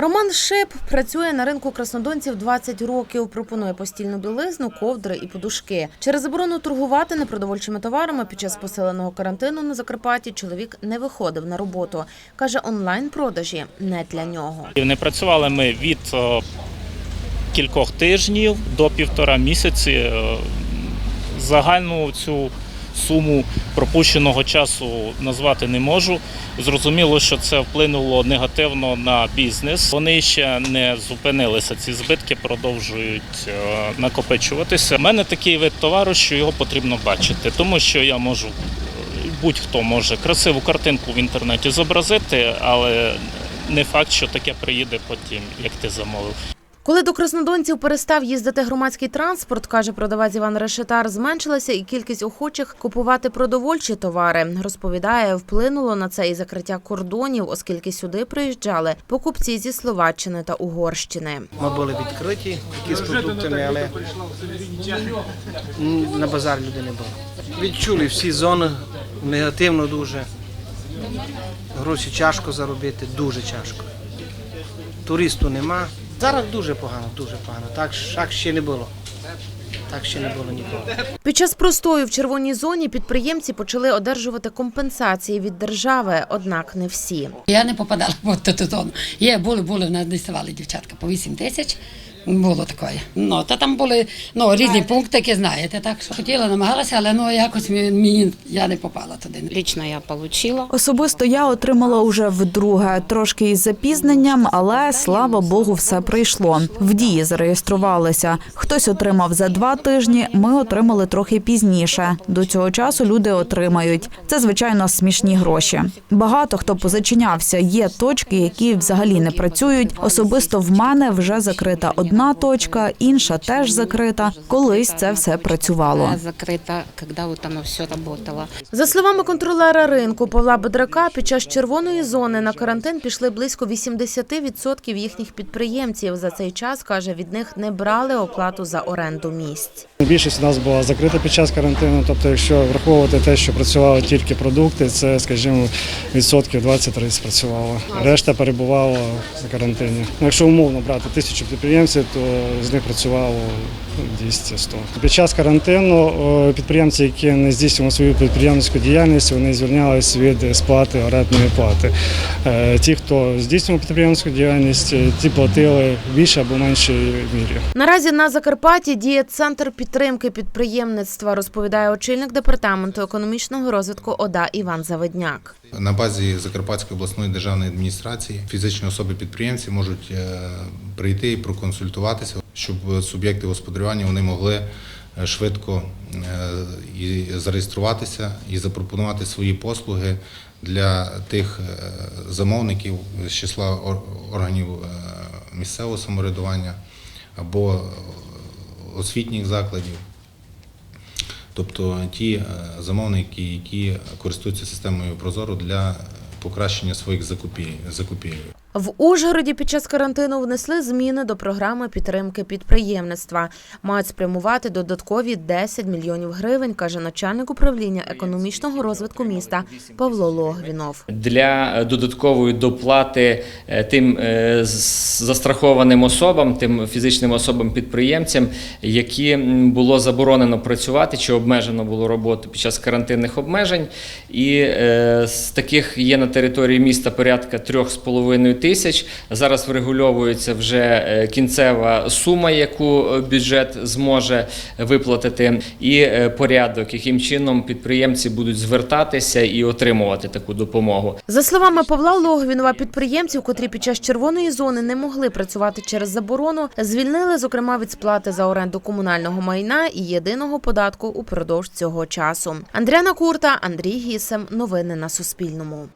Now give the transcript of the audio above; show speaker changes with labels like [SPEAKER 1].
[SPEAKER 1] Роман Шип працює на ринку краснодонців 20 років. Пропонує постільну білизну, ковдри і подушки. Через заборону торгувати непродовольчими товарами під час посиленого карантину на Закарпатті чоловік не виходив на роботу. каже, онлайн-продажі не для нього.
[SPEAKER 2] Не працювали ми від е, кількох тижнів до півтора місяці. Е, Загальну цю суму пропущеного часу назвати не можу. Зрозуміло, що це вплинуло негативно на бізнес. Вони ще не зупинилися. Ці збитки продовжують е, накопичуватися. У мене такий вид товару, що його потрібно бачити, тому що я можу будь-хто може красиву картинку в інтернеті зобразити, але не факт, що таке приїде потім, як ти замовив.
[SPEAKER 1] Коли до краснодонців перестав їздити громадський транспорт, каже продавець Іван Решетар, зменшилася і кількість охочих купувати продовольчі товари. Розповідає, вплинуло на це і закриття кордонів, оскільки сюди приїжджали покупці зі Словаччини та Угорщини.
[SPEAKER 3] Ми були відкриті такі з продуктами, але на базар люди не було. Відчули всі зони негативно дуже. Гроші тяжко заробити, дуже тяжко. Туристу нема. Зараз дуже погано, дуже погано. Так, так ще не було. Так ще не було ніколи.
[SPEAKER 1] Під час простою в червоній зоні підприємці почали одержувати компенсації від держави, однак не всі.
[SPEAKER 4] Я не попадала в ту зону. Є, були, були, в нас діставали дівчатка по 8 тисяч. Було таке. Ну, та там були ну, різні пункти, які знаєте. Так що хотіла, намагалася, але ну, якось мені, я не попала туди.
[SPEAKER 5] Лично я получила.
[SPEAKER 6] Особисто я отримала уже вдруге, трошки із запізненням, але слава Богу, все прийшло. В дії зареєструвалися. Хтось отримав за два тижні. Ми отримали трохи пізніше. До цього часу люди отримають. Це звичайно смішні гроші. Багато хто позачинявся. Є точки, які взагалі не працюють. Особисто в мене вже закрита одна точка, інша теж закрита. Колись це все працювало.
[SPEAKER 5] Когда вот оно все работало.
[SPEAKER 1] За словами контролера ринку Павла Бедрака, під час червоної зони на карантин пішли близько 80% їхніх підприємців. За цей час каже, від них не брали оплату за оренду місць.
[SPEAKER 7] Більшість у нас була закрита під час карантину. Тобто, якщо враховувати те, що працювали тільки продукти, це, скажімо, відсотків 20-30 працювало. Решта перебувала на карантині. Ну, якщо умовно брати тисячу підприємців, то з них працювало 200-100. Під час карантину підприємці, які не здійснювали свою підприємницьку діяльність, вони звільнялись від сплати орендної плати. Е, Ті, хто здійснював підприємницьку діяльність, е, ті платили більше або меншій мірі.
[SPEAKER 1] Наразі на Закарпатті діє центр підтримки підприємництва, розповідає очільник департаменту економічного розвитку ОДА Іван Заведняк.
[SPEAKER 8] На базі Закарпатської обласної державної адміністрації фізичні особи-підприємці можуть е, прийти і проконсультуватися, щоб суб'єкти господарювання вони могли е, швидко е, і зареєструватися і запропонувати свої послуги для тих е, замовників з числа органів е, місцевого самоврядування або е, освітніх закладів. Тобто ті е, замовники, які користуються системою Прозоро для покращення своїх закупівель.
[SPEAKER 1] В Ужгороді під час карантину внесли зміни до програми підтримки підприємництва. Мають спрямувати додаткові 10 мільйонів гривень, каже начальник управління економічного розвитку міста Павло Логвінов.
[SPEAKER 9] для е, додаткової доплати е, тим е, застрахованим особам, тим фізичним особам-підприємцям, які було заборонено працювати чи обмежено було роботу під час карантинних обмежень. І з таких є на території міста порядка 3,5 тисяч. Зараз врегульовується вже е, кінцева сума, яку е, бюджет зможе виплатити, і е, порядок, яким чином підприємці будуть звертатися і отримувати таку допомогу.
[SPEAKER 1] За словами Павла Логвінова, підприємців, котрі під час червоної зони не могли працювати через заборону, звільнили, зокрема, від сплати за оренду комунального майна і єдиного податку упродовж цього часу. Андріана Курта, Андрій Гісем. Новини на Суспільному.